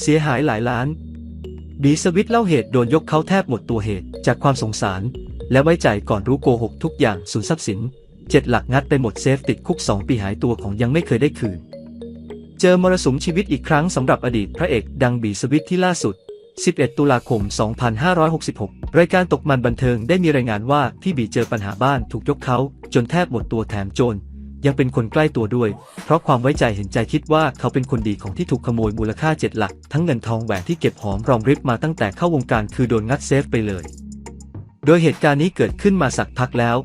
เสียหายหลายล้านบีสวิตเล่าเหตุโดนยกเขาแทบหมดตัวเหตุจากความสงสาร และไว้ใจก่อนรู้โกหกทุกอย่างสูญทรัพย์สินเจ็ดหลักงัดไปหมดเซฟติดคุก 2 ปีหายตัวของยังไม่เคยได้คืน เจอมรสุมชีวิตอีกครั้งสำหรับอดีตพระเอกดังบีสวิตที่ล่าสุด 11 ตุลาคม 2566 รายการตกมันบันเทิงได้มีรายงานว่าพี่บีเจอปัญหาบ้านถูกยกเขาจนแทบหมดตัวแถมโจร ยังเป็นคนใกล้ตัวด้วย เพราะความไว้ใจเห็นใจคิดว่าเขาเป็นคนดีของที่ถูกขโมยมูลค่าเจ็ดหลัก ทั้งเงินทองแหวนที่เก็บหอมรอมริบมาตั้งแต่เข้าวงการคือโดนงัดเซฟไปเลย โดยเหตุการณ์นี้เกิดขึ้นมาสักพักแล้ว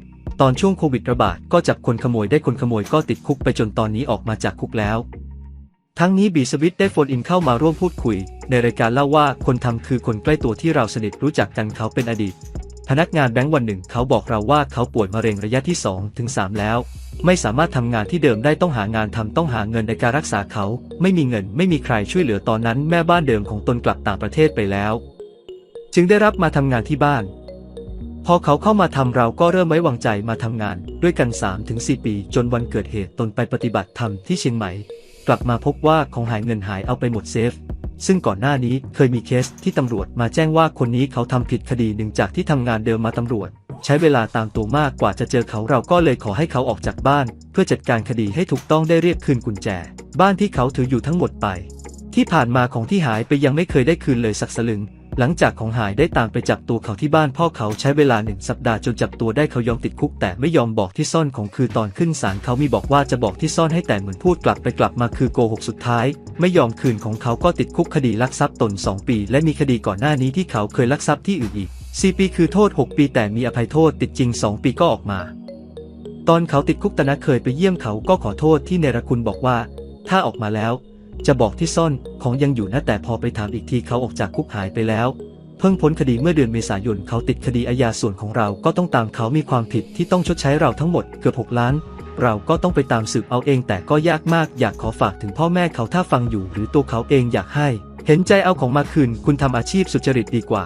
ตอนช่วงโควิดระบาดก็จับคนขโมยได้คนขโมยก็ติดคุกไปจนตอนนี้ออกมาจากคุกแล้ว ทั้งนี้บีสวิตได้โฟนอินเข้ามาร่วมพูดคุย ในรายการเล่าว่าคนทำคือคนใกล้ตัวที่เราสนิทรู้จักกันเขาเป็นอดีตพนักงานแบงก์วันหนึ่งเขาบอกเราว่าเขาป่วยมะเร็งระยะที่2ถึง3แล้ว ไม่สามารถทำงานที่เดิมได้ต้องหางานทำต้องหาเงินในการรักษาเขา ไม่มีเงินไม่มีใครช่วยเหลือตอนนั้นแม่บ้านเดิมของตนกลับต่างประเทศไปแล้ว จึงได้รับมาทำงานที่บ้าน พอเขาเข้ามาทำเราก็เริ่มไว้วางใจมาทำงาน ด้วยกัน 3-4 ปี จนวันเกิดเหตุตนไปปฏิบัติธรรมที่เชียงใหม่ กลับมาพบว่าของหายเงินหายเอาไปหมดเซฟซึ่งก่อนหน้านี้เคยมีเคสที่ตำรวจมาแจ้งว่าคนนี้เขาทำผิดคดีหนึ่งจากที่ทำงานเดิมมาตำรวจ ใช้เวลาตามตัวมากกว่าจะเจอเขาเราก็เลยขอให้เขาออกจากบ้าน เพื่อจัดการคดีให้ถูกต้องได้เรียกคืนกุญแจ บ้านที่เขาถืออยู่ทั้งหมดไป ที่ผ่านมาของที่หายไปยังไม่เคยได้คืนเลยสักสลึง หลังจากของหายได้ตามไปจับตัวเขาที่บ้านพ่อเขาใช้เวลาหนึ่งสัปดาห์จนจับตัวได้เขายอมติดคุกแต่ไม่ยอมบอกที่ซ่อนของคือตอนขึ้นศาลเขามีบอกว่าจะบอกที่ซ่อนให้แต่เหมือนพูดกลับไปกลับมาคือโกหกสุดท้าย ไม่ยอมคืนของเขาก็ติดคุกคดีลักทรัพย์ตน 2 ปี และมีคดีก่อนหน้านี้ที่เขาเคยลักทรัพย์ที่อื่นอีก 4 ปีคือโทษ 6 ปีแต่มีอภัยโทษติดจริง 2 ปีก็ออกมา ตอนเขาติดคุกตนะเคยไปเยี่ยมเขาก็ขอโทษที่เนรคุณบอกว่า ถ้าออกมาแล้ว จะบอกที่ซ่อนของยังอยู่นะแต่พอไปถามอีกทีเขาออกจากคุกหายไปแล้ว เพิ่งพ้นคดีเมื่อเดือนเมษายนเขาติดคดีอาญาส่วนของเราก็ต้องตามเขามีความผิดที่ต้องชดใช้เราทั้งหมดเกือบ6ล้านเราก็ต้องไปตามสืบเอาเองแต่ก็ยากมากอยากขอฝากถึงพ่อแม่เขาถ้าฟังอยู่หรือตัวเขาเองอยากให้ เห็นใจเอาของมาคืนคุณทำอาชีพสุจริตดีกว่า